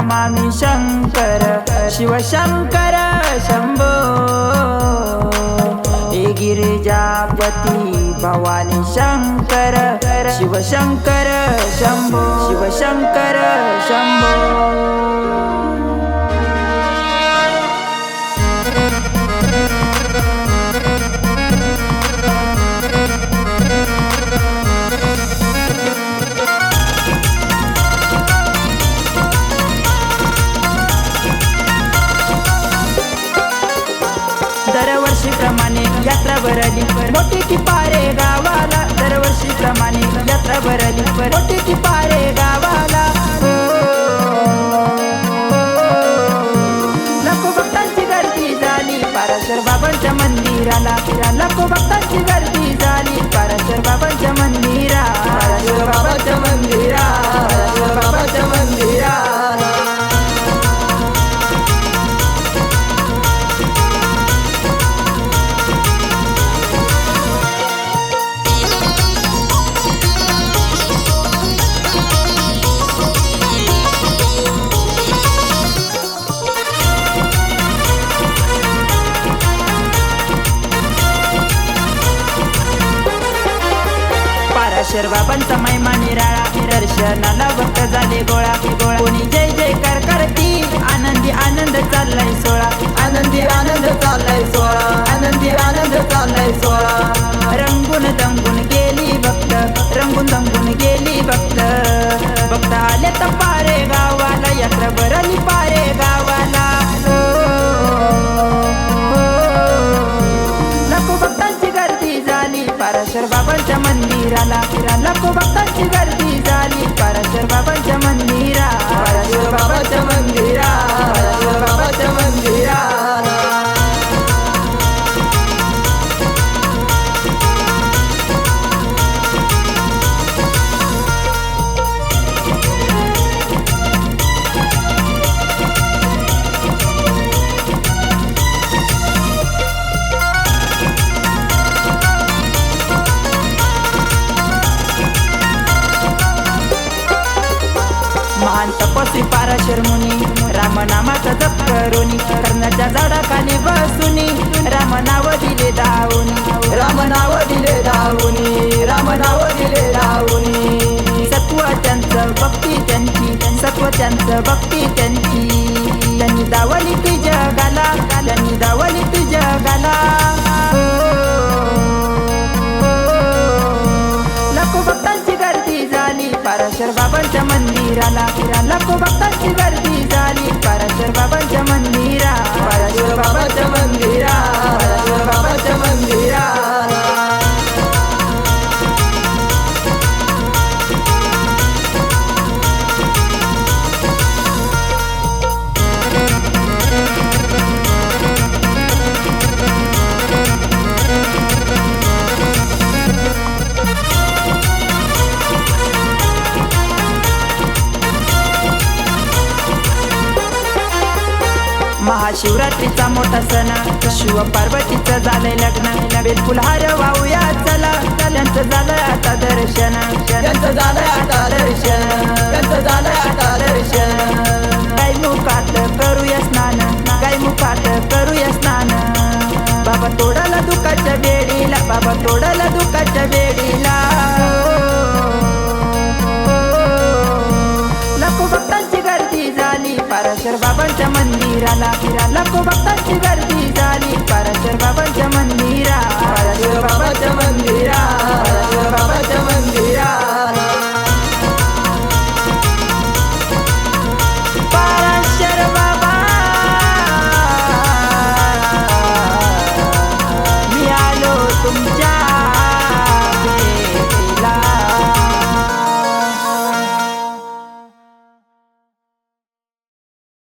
नमामि शङ्कर शिवशङ्कर शम्भो हे गिरिजापति भवानी शङ्कर शिवशङ्कर शम्भो शिवशङ्कर शम्भो यात्रा भरली मोठी ती पारे गावाला दरवर्षी प्रमाणे यात्रा भरली मोठी ती पारे गावाला. लाखो भक्तांची गर्दी झाली पाराशर बाबांच्या मंदिराला. लाखो भक्तांची गर्दी झाली पाराशर बाबांच्या मंदिर पाराशर बाबांचा महिमा निराळा दर्शनाला भक्त झाले गोळा गोळा. कोणी जय जयकार करती आनंदी आनंद चाललाय सोळा. आनंदी आनंद चाललाय सोळा. आनंदी आनंद चाललाय सोळा. रंगून दंगून गेली भक्त रंगून दंगून गेली भक्त. भक्त आले तर पारे गावाला यात्रा भरली पारे गावाला. पाराशर बाबांच्या मंदिराला. लाखो भक्तांची गर्दी झाली. पाराशर बाबांच्या मंदिरा पाराशर बाबांच्या महान तपसी पाराशर मुनी रामनामाचा जप करुनी. कर्णाच्या झाडाखाली बसुनी. राम नाव दिले दावुनी राम नाव दिले दावुनी राम नाव दिले दावुनी सत्व त्यांचं भक्ती त्यांची. सत्व त्यांचं भक्ती त्यांची. त्यांनी दावली ती जगाला. त्यांनी दावली ती जगाला. पाराशर बाबांच्या मंदिराला लाखो भक्तांची गर्दी झाली. पाराशर बाबांच्या मंदिर महाशिवरात्रीचा मोठा सण. शिव पार्वतीचं झालंय लग्न. नवीन फुलहार वाहूया. चला त्यांचं झालं आता दर्शन. त्यांचं झालं आता दर्शन. त्यांचं झालं आता दर्शन. मुखात करूया स्नान. काही मुखात करूया स्नान. बाबा तोडाला दुखाच्या बेडीला बाबा तोडाला दुखाच्या बेडीला नको भक्तांची गर्दी झाली. पाराशर बाबांच्या मंदिराला लाखो भक्तांची गर्दी